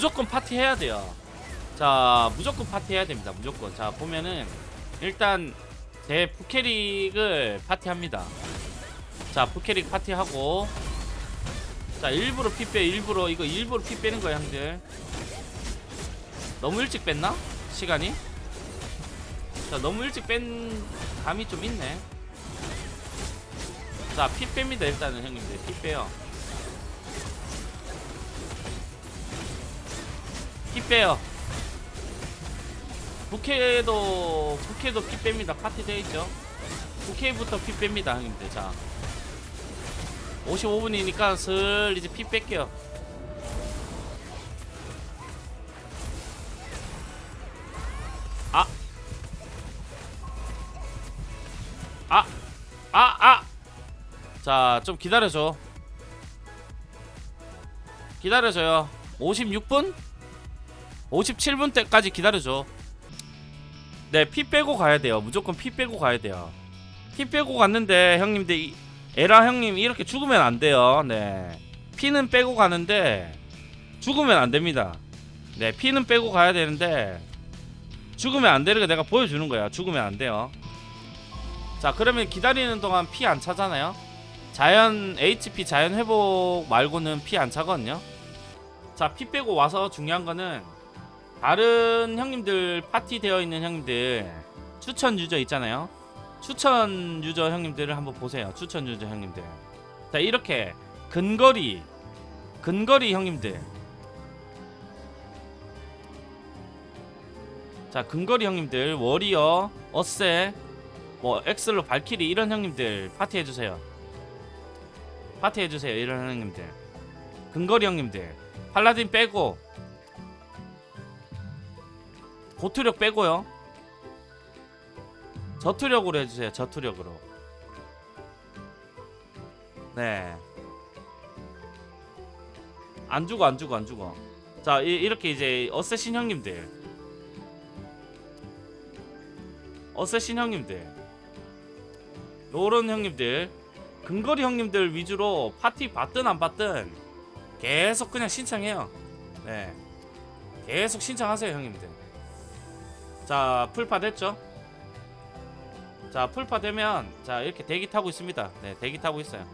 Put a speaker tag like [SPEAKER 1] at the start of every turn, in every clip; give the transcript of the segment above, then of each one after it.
[SPEAKER 1] 무조건 파티 해야 돼요. 자, 무조건 파티 해야 됩니다. 무조건. 자, 보면은 일단 제 푸캐릭을 파티합니다. 자, 푸캐릭 파티하고 자, 일부러 피 빼. 일부러 이거 일부러 피 빼는 거야, 형들. 너무 일찍 뺐나? 시간이? 자, 너무 일찍 뺀 감이 좀 있네. 자, 피 뺍니다. 일단은 형님들 피 빼요. 피 빼요. 부캐도 부캐도 피 뺍니다. 파티 되어 있죠. 부캐부터 피 뺍니다, 형님들. 자, 55분이니까 슬 이제 피 뺄게요. 아, 아, 아, 아. 자, 좀 기다려줘. 기다려줘요. 56분? 57분 때까지 기다려줘. 네, 피 빼고 가야 돼요. 무조건 피 빼고 가야 돼요. 피 빼고 갔는데 형님들 이, 에라 형님 이렇게 죽으면 안 돼요. 네. 피는 빼고 가는데 죽으면 안 됩니다. 네, 피는 빼고 가야 되는데 죽으면 안 되는 거 내가 보여주는 거야. 죽으면 안 돼요. 자, 그러면 기다리는 동안 피 안 차잖아요. 자연 HP 자연 회복 말고는 피 안 차거든요. 자, 피 빼고 와서 중요한 거는 다른 형님들 파티 되어 있는 형님들 추천 유저 있잖아요. 추천 유저 형님들을 한번 보세요. 추천 유저 형님들. 자, 이렇게 근거리 근거리 형님들. 자, 근거리 형님들 워리어, 어세, 뭐 엑슬로 발키리 이런 형님들 파티 해 주세요. 파티 해 주세요. 이런 형님들. 근거리 형님들. 팔라딘 빼고 고투력 빼고요. 저투력으로 해주세요. 저투력으로. 네. 안 죽어 안 죽어 안 죽어. 자 이, 이렇게 이제 어쌔신 형님들. 어쌔신 형님들. 요런 형님들. 근거리 형님들 위주로 파티 받든 안 받든 계속 그냥 신청해요. 네. 계속 신청하세요 형님들. 자 풀파 됐죠? 자 풀파 되면 자 이렇게 대기 타고 있습니다. 네 대기 타고 있어요.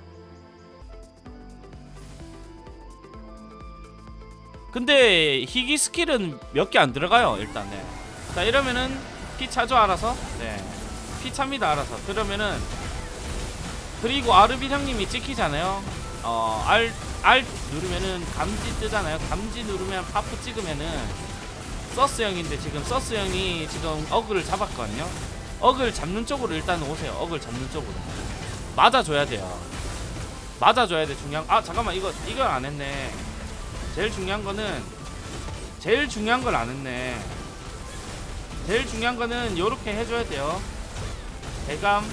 [SPEAKER 1] 근데 희귀 스킬은 몇 개 안 들어가요 일단 네. 자 이러면은 피 차죠 알아서? 네피 찹니다 알아서. 그러면은 그리고 아르비 형님이 찍히잖아요. 어알 알 누르면은 감지 뜨잖아요. 감지 누르면 파프 찍으면은 서스 형인데 지금 서스 형이 지금 어그를 잡았거든요. 어글 잡는 쪽으로 일단 오세요. 어글 잡는 쪽으로. 맞아줘야 돼요. 맞아줘야 돼 중요한. 아 잠깐만 이거 이걸 안 했네. 제일 중요한 거는 제일 중요한 걸 안 했네. 제일 중요한 거는 요렇게 해줘야 돼요. 대감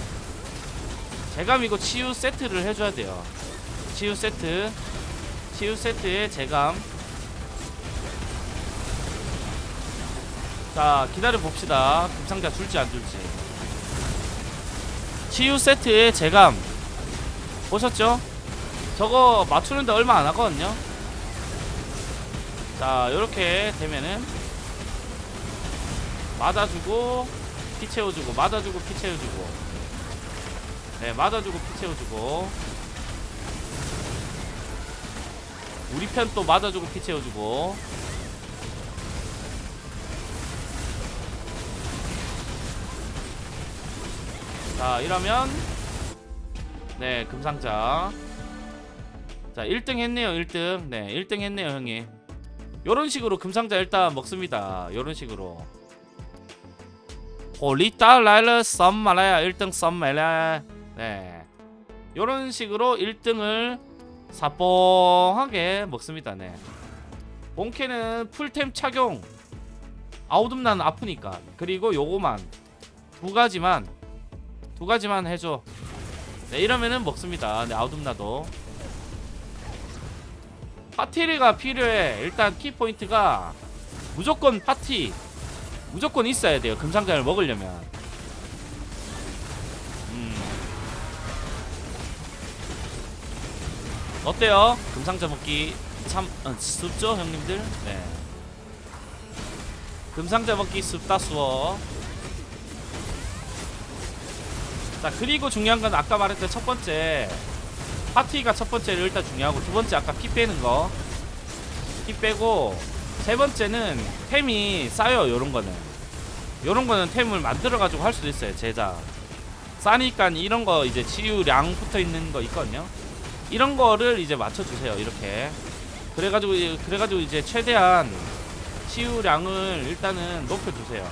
[SPEAKER 1] 제감 이거 치유 세트를 해줘야 돼요. 치유 세트 치유 세트에 제감 자 기다려 봅시다. 금상자 줄지 안 줄지. 치유 세트의 제감. 보셨죠? 저거 맞추는데 얼마 안 하거든요. 자 요렇게 되면은 맞아주고 피 채워주고 맞아주고 피 채워주고. 네 맞아주고 피 채워주고. 우리 편 또 맞아주고 피 채워주고 자 이러면 네 금상자. 자 1등 했네요 1등. 네 1등 했네요 형님. 요런 식으로 금상자 일단 먹습니다. 요런 식으로. 홀리따 라일러 썸말라야 1등 썸말라 네. 요런 식으로 1등을 사뽕하게 먹습니다 네. 본캐는 풀템 착용. 아우둠나는 아프니까. 그리고 요거만 두 가지만 두 가지만 해줘. 네, 이러면은 먹습니다. 네, 아우둠나도. 파티리가 필요해. 일단 키포인트가 무조건 파티. 무조건 있어야 돼요. 금상자를 먹으려면. 음. 어때요? 금상자 먹기 참 어, 쉽죠, 형님들? 네. 금상자 먹기 습다 수어 자 그리고 중요한 건 아까 말했던 첫 번째. 파티가 첫 번째를 일단 중요하고 두 번째 아까 피 빼는 거 피 빼고 세 번째는 템이 쌓여 요런 거는. 요런 거는 템을 만들어 가지고 할 수도 있어요 제작 싸니까 이런 거 이제 치유량 붙어 있는 거 있거든요. 이런 거를 이제 맞춰 주세요 이렇게. 그래가지고 이- 그래가지고 이제 최대한 치유량을 일단은 높여주세요.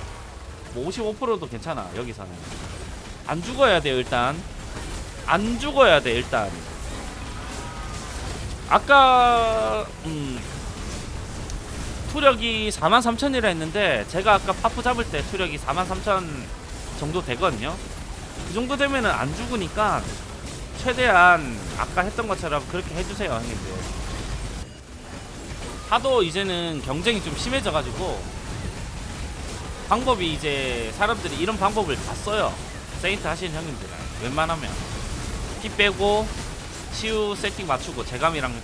[SPEAKER 1] 뭐 55%도 괜찮아 여기서는 안 죽어야 돼요 일단 안 죽어야 돼 일단 아까 음 투력이 43,000이라 했는데 제가 아까 파프 잡을 때 투력이 43,000 정도 되거든요. 그 정도 되면은 안 죽으니까 최대한 아까 했던 것처럼 그렇게 해주세요 형님들. 하도 이제는 경쟁이 좀 심해져가지고 방법이 이제 사람들이 이런 방법을 다 써요 세인트 하시는 형님들은 웬만하면 피 빼고 치유 세팅 맞추고 재감이랑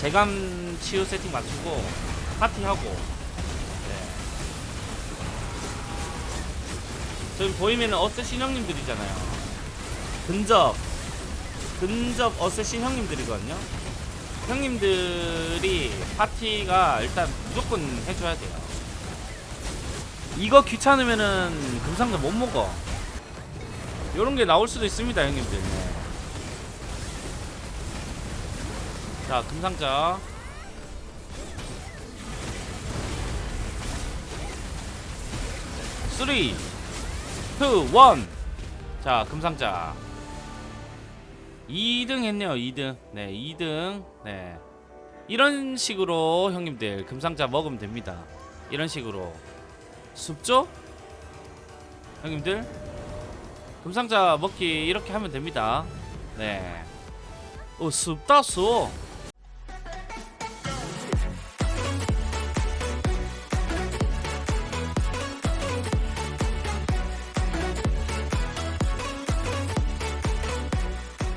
[SPEAKER 1] 재감 치유 세팅 맞추고 파티하고 네. 저기 보이면은 어쌔신 형님들이잖아요 근접 근접 어쌔신 형님들이거든요 형님들이 파티가 일단 무조건 해줘야 돼요. 이거 귀찮으면은 금상자 못 먹어. 요런 게 나올 수도 있습니다, 형님들. 네. 자, 금상자. 쓰리, 투, 원. 자, 금상자. 2등 했네요 2등 네 2등 네 이런 식으로 형님들 금상자 먹으면 됩니다 이런 식으로 습죠 형님들 금상자 먹기 이렇게 하면 됩니다. 네 어 습다 수